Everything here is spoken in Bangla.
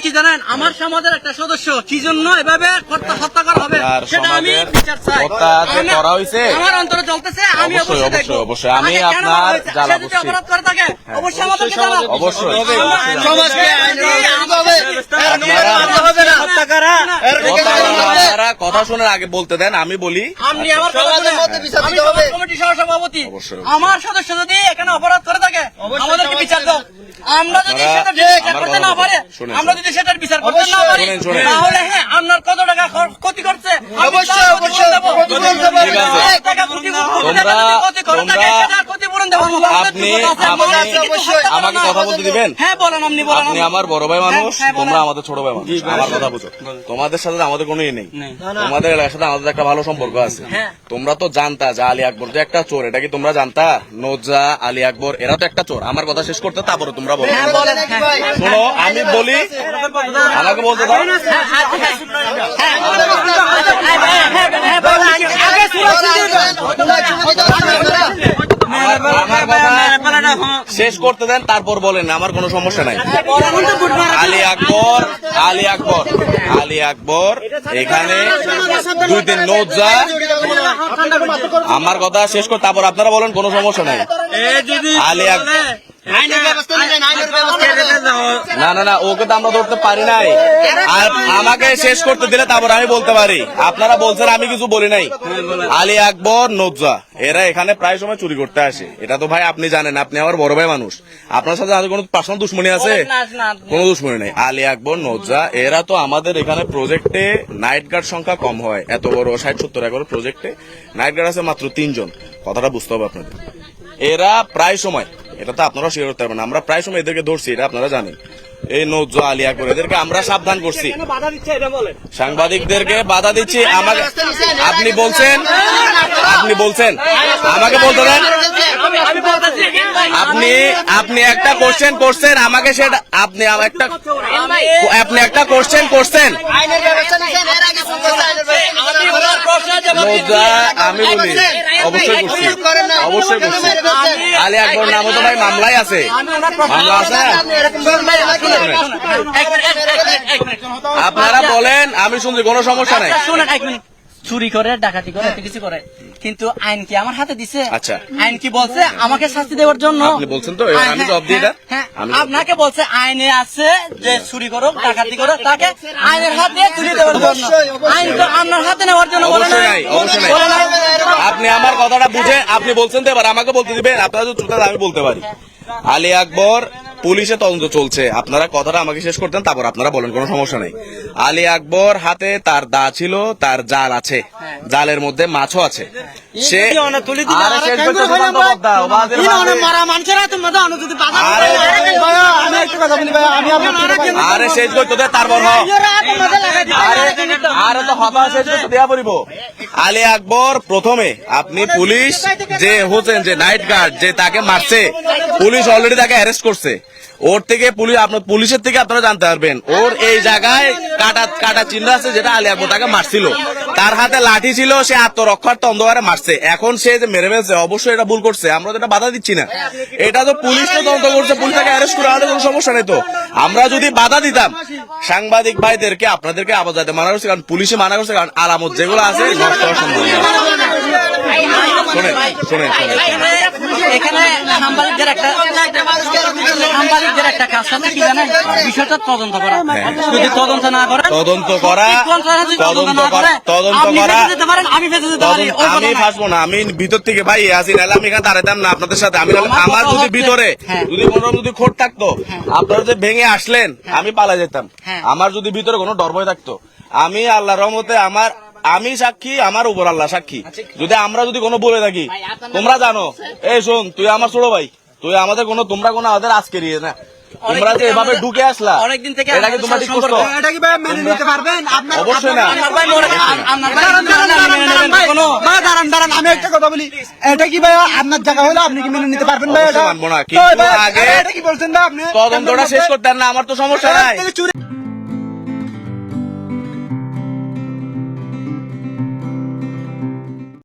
কি জানেন আমার সমাজের একটা সদস্য কি জন্য এভাবে হত্যা হত্যা করা হবে? সেটা আমি বিচার চাই। হত্যা করা হয়েছে? আমার অন্তরে চলতেছে আমি অবশ্যই, অবশ্যই অবশ্যই, আমি আপনার সে যদি অপরাধ করে থাকে অবশ্যই আমাদেরকে জানাব অবশ্যই। সমাজকে আওতায় হবে। হবে না। এর নিয়ে কথা শোনার আগে বলতে দেন আমি বলি আপনি আমার সমাজের মধ্যে বিচার দিতে হবে। সহসভাপতি অবশ্যই। আমার সদস্য যদি এখানে অপরাধ করে থাকে আমাদেরকে বিচার দাও আমরা যদি সেটা বিচার করতে না পারে আমরা যদি সেটার বিচার করতে না পারি। তাহলে হ্যাঁ আপনার কত টাকা ক্ষতি করছে অবশ্যই, অবশ্যই, টাকা ক্ষতি- তোমরা- ক্ষতি করে থাকে, আপনি আমাকে কথা বলতে দিবেন? হ্যাঁ বলেন আপনি বলেন আপনি আপনি। আমার বড় ভাই মানুষ হ্যাঁ, হ্যাঁ, তোমরা আমাদের ছোট ভাই মানুষ। আমার কথা বুঝো। তোমাদের সাথে আমাদের কোনো ইয়ে নেই। তোমাদের এলাকার সাথে আমাদের একটা ভালো সম্পর্ক আছে। হ্যাঁ। তোমরা তো জানতা যে আলী আকবর যে একটা চোর এটা কি তোমরা জানতা? নোজা আলী আকবর এরা তো একটা চোর। আমার কথা শেষ করতে তারপরে তোমরা বলো। হ্যাঁ, হ্যাঁ। শোনো আমি বলি আমাকে বলতে দাও আমার আমার কথা শেষ করতে দেন তারপর বলেন আমার কোনো সমস্যা নাই। আলী আকবর আলী আকবর আলী আকবর এখানে দুই দিন নোজা আমার কথা শেষ কর তারপর আপনারা বলেন কোনো সমস্যা নাই। আলী আকবর। না না না ওকে তো আমরা ধরতে পারি নাই। আর আমাকে শেষ করতে দিলে তারপর আমি বলতে পারি। আপনারা বলছেন আমি কিছু বলি নাই। আলী আকবর নোজা এরা এখানে প্রায় সময় চুরি করতে আসে। এটা তো ভাই আপনি জানেন আপনি আমার বড় ভাই মানুষ। আপনার সাথে আর কোনো পার্সোনাল দুশ্মনী আছে? কোনো দুশ্মনী নেই। আলী আকবর নোজা এরা তো আমাদের এখানে প্রজেক্টে নাইট গার্ড সংখ্যা কম হয়। এত বড় ষাট সত্তর একর প্রজেক্টে নাইট গার্ড আছে মাত্র তিনজন। কথাটা বুঝতে হবে আপনাদের। এরা প্রায় সময় এটা তো আপনারা শেয়ার করতে পারবেন আমরা প্রায় সময় এদেরকে ধরছি এটা আপনারা জানেন। এই নজ্জ আলী আকবর এদেরকে আমরা সাবধান করছি। সাংবাদিকদেরকে বাধা দিচ্ছি। আমাকে আপনি বলছেন আপনি বলছেন। আমাকে বলতে দেন। আপনি আপনি একটা কোশ্চেন করছেন, আমাকে সেটা আপনি একটা আপনি একটা কোশ্চেন করছেন। লজ্জা আমি বলি অবশ্যই করছি অবশ্যই করছি আলী আকবর নামও তো ভাই মামলাই আছে। মামলা আছে? আপনারা বলেন আমি শুনছি কোনো সমস্যা নাই। এক মিনিট। চুরি করে ডাকাতি করে এত কিছু করে। কিন্তু আইন কি আমার হাতে দিছে? আচ্ছা। আইন কি বলছে? আমাকে শাস্তি দেওয়ার জন্য। আপনি বলছেন তো, আমি জবাব দিই? হ্যাঁ, হ্যাঁ, আপনাকে বলছে আইনে আছে যে চুরি করুক ডাকাতি করুক তাকে আইনের হাতে তুলে দেওয়ার জন্য। আইন তো আপনার হাতে নেওয়ার জন্য বলে অবশ্যই নাই। বলে। আপনি আমার কথাটা বুঝে আপনি বলছেন তো এবার আমাকে বলতে দিবেন আপনারা চুপ আমি বলতে পারি। আলী আকবর পুলিশে তদন্ত চলছে। আপনারা কথাটা আমাকে শেষ করতেন তারপর আপনারা বলেন কোনো সমস্যা নেই। আলী আকবর হাতে তার দা ছিল তার জাল আছে। জালের মধ্যে মাছও আছে। আরে শেষ তারপর তো শেষ দেয়া পড়িব আলী আকবর প্রথমে আপনি পুলিশ যে হচ্ছেন যে নাইট গার্ড যে তাকে মারছে পুলিশ অলরেডি তাকে অ্যারেস্ট করছে। ওর থেকে পুলিশ আপনার পুলিশের থেকে আপনারা জানতে পারবেন। ওর এই জায়গায় কাটা কাটা চিহ্ন আছে যেটা আলী আকবর তাকে মারছিল। তার হাতে লাঠি ছিল, সে আত্মরক্ষার্থ অন্ধকারে মারছে। এখন সে যে মেরে ফেলছে, অবশ্যই এটা ভুল করছে। আমরা তো এটা বাধা দিচ্ছি না। এটা তো পুলিশ তো তদন্ত করছে, পুলিশ তাকে অ্যারেস্ট করে আমাদের কোনো সমস্যা নেই তো। আমরা যদি বাধা দিতাম, সাংবাদিক ভাইদেরকে, আপনাদেরকে আবার যাতে মানা করছে, কারণ পুলিশে মানা করছে, কারণ আলামত যেগুলো আছে, নষ্ট হওয়ার সম্ভাবনা এখানে সাংবাদিকদের একটা কাজ আছে কি জানেন? বিষয়টা তদন্ত করা। যদি তদন্ত না করে তদন্ত করা তদন্ত করা তদন্ত করা। ফেঁসে যেতে পারেন আমি ফেঁসে যেতে পারি আমি ফাঁসবো না আমি ভিতর থেকে ভাই আসি নাহলে আমি এখানে দাঁড়াতাম না আপনাদের সাথে। আমি আমার যদি ভিতরে হ্যাঁ। যদি কোনো যদি খোট থাকতো আপনারা যে ভেঙে আসলেন আমি পালা যেতাম। হ্যাঁ। আমার যদি ভিতরে কোনো ডর ভয় থাকতো আমি আল্লাহ রহমতে আমার আমি সাক্ষী আমার উপর আল্লাহ সাক্ষী। আচ্ছা, যদি আমরা যদি কোনো বলে থাকি তোমরা জানো। এই শোন তুই আমার ছোট ভাই। তুই আমাদের কোনো তোমরা কোনো আমাদের আজকে ইয়ে না তোমরা যে এভাবে ঢুকে আসলা অনেকদিন থেকে এটা কি তোমরা ঠিক করছ এটা কি ভাই মেনে নিতে পারবেন আপনার অবশ্যই না ভাই মনে- দাঁড়ান, দাঁড়ান, মনে- আমি একটা কথা বলি এটা কি ভাই আপনার জায়গা হলো আপনি কি মেনে নিতে পারবেন ভাই এটা মানবো না, কিন্তু আগে এটা কি বলছেন ভাই আপনি তদন্তটা শেষ করতেন না আমার তো সমস্যা নাই চুরি